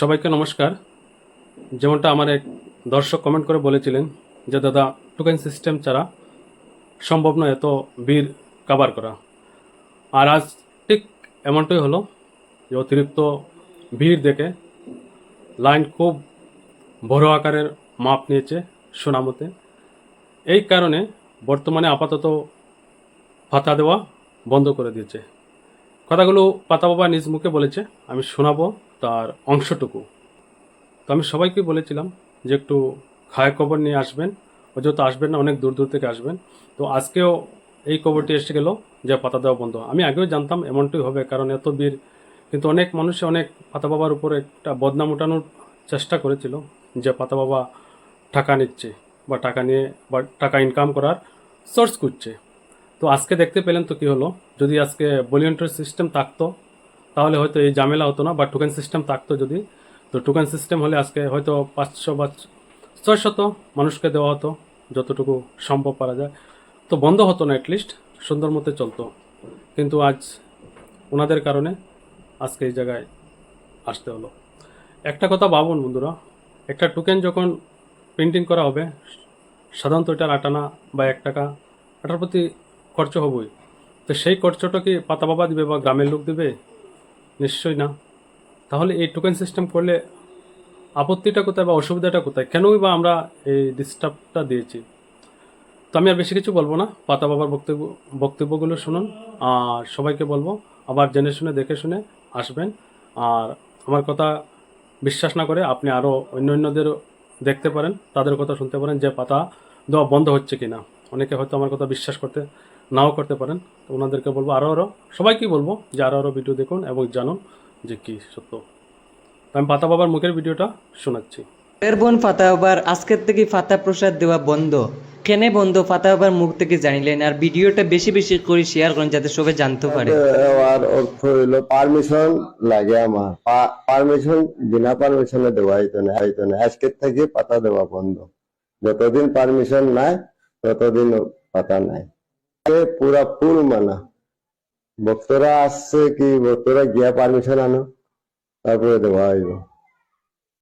সবাইকে নমস্কার। যেমনটা আমার এক দর্শক কমেন্ট করে বলেছিলেন যে, দাদা টোকেন সিস্টেম ছাড়া সম্ভব নয় এত বীর কাবার করা। আর আজ ঠিক এমনটাই হলো যে, অতিরিক্ত ভিড় দেখে লাইন খুব বড় আকারের মাপ নিয়েছে সোনামতে। এই কারণে বর্তমানে আপাতত ভাতা দেওয়া বন্ধ করে দিয়েছে। কথাগুলো পাতা বাবা নিজ মুখে বলেছে, আমি শোনাবো। তার অংশটুকু। তো আমি সবাইকে বলেছিলাম যে একটু খায় খবর নিয়ে আসবেন। যেহেতু আসবেন না, অনেক দূর দূর থেকে আসবেন। তো আজকেও এই খবরটি এসে গেল যে পাতা দেওয়া বন্ধ। আমি আগেও জানতাম এমনটাই হবে কারণ এত বীর কিন্তু অনেক মানুষে অনেক পাতা বাবার উপরে একটা বদনাম উঠানোর চেষ্টা করেছিল যে পাতা বাবা টাকা নিচ্ছে বা টাকা নিয়ে বা টাকা ইনকাম করার সোর্স করছে তো আজকে দেখতে পেলেন তো কি হলো? যদি আজকে ভলিউন্টারি সিস্টেম থাকতো তাহলে হয়তো এই ঝামেলা হতো না বা টোকেন সিস্টেম থাকতো যদি। তো টোকেন সিস্টেম হলে আজকে হয়তো পাঁচশো বা ছয়শত মানুষকে দেওয়া হতো, যতটুকু সম্ভব পারা যায়। তো বন্ধ হতো না অ্যাটলিস্ট সুন্দর মতো চলতো। কিন্তু আজ ওনাদের কারণে আজকে এই জায়গায় আসতে হলো। একটা কথা ভাবুন বন্ধুরা, একটা টোকেন যখন প্রিন্টিং করা হবে, সাধারণত এটার আটানা বা এক টাকা, এটার প্রতি খরচ হবই। তো সেই খরচটা কি পাতা বাবা দিবে বা গ্রামের লোক দিবে? নিশ্চয়ই না। তাহলে এই টোকেন সিস্টেম করলে আপত্তিটা কোথায় বা অসুবিধাটা কোথায়? কেনই বা আমরা এই ডিস্টার্বটা দিয়েছি? তো আমি আর বেশি কিছু বলব না। পাতা বাবার বক্তব্য, বক্তব্যগুলো শুনুন। আর সবাইকে বলব, আবার জেনে শুনে, দেখে শুনে আসবেন। আর আমার কথা বিশ্বাস না করে আপনি আরও অন্য অন্যদের দেখতে পারেন, তাদের কথা শুনতে পারেন যে পাতা দেওয়া বন্ধ হচ্ছে কি না অনেকে হয়তো আমার কথা বিশ্বাস করতে নাও করতে পারেন। তো ওনাদেরকে বলব আরও আরও সবাইকেই বলব যে আরও আরও ভিডিও দেখুন এবং জানুন যে কী সত্য। আমি পাতা বাবার মুখের ভিডিওটা শোনাচ্ছি। এর বোন ফাতাহবার আজকের থেকে ফাতা প্রসাদ দেওয়া বন্ধ। কেনে বন্ধ? ফাতাহবার মুখ থেকে জানিলেন আর ভিডিওটা বেশি বেশি করে শেয়ার করেন যাতে সবাই জানতে পারে। আর অর্থ হইল পারমিশন লাগে আমার। পারমিশন বিনা পারমিশনে দেওয়া হইতো না হইতো না। আজকের থেকে পাতা দেওয়া বন্ধ। যতদিন পারমিশন নাই ততদিন পাতা নাই। পুরা ফুল মানা? ভক্তরা আসছে কি? ভক্তরা গিয়া পারমিশন আনো। তারপরে দেওয়া হইব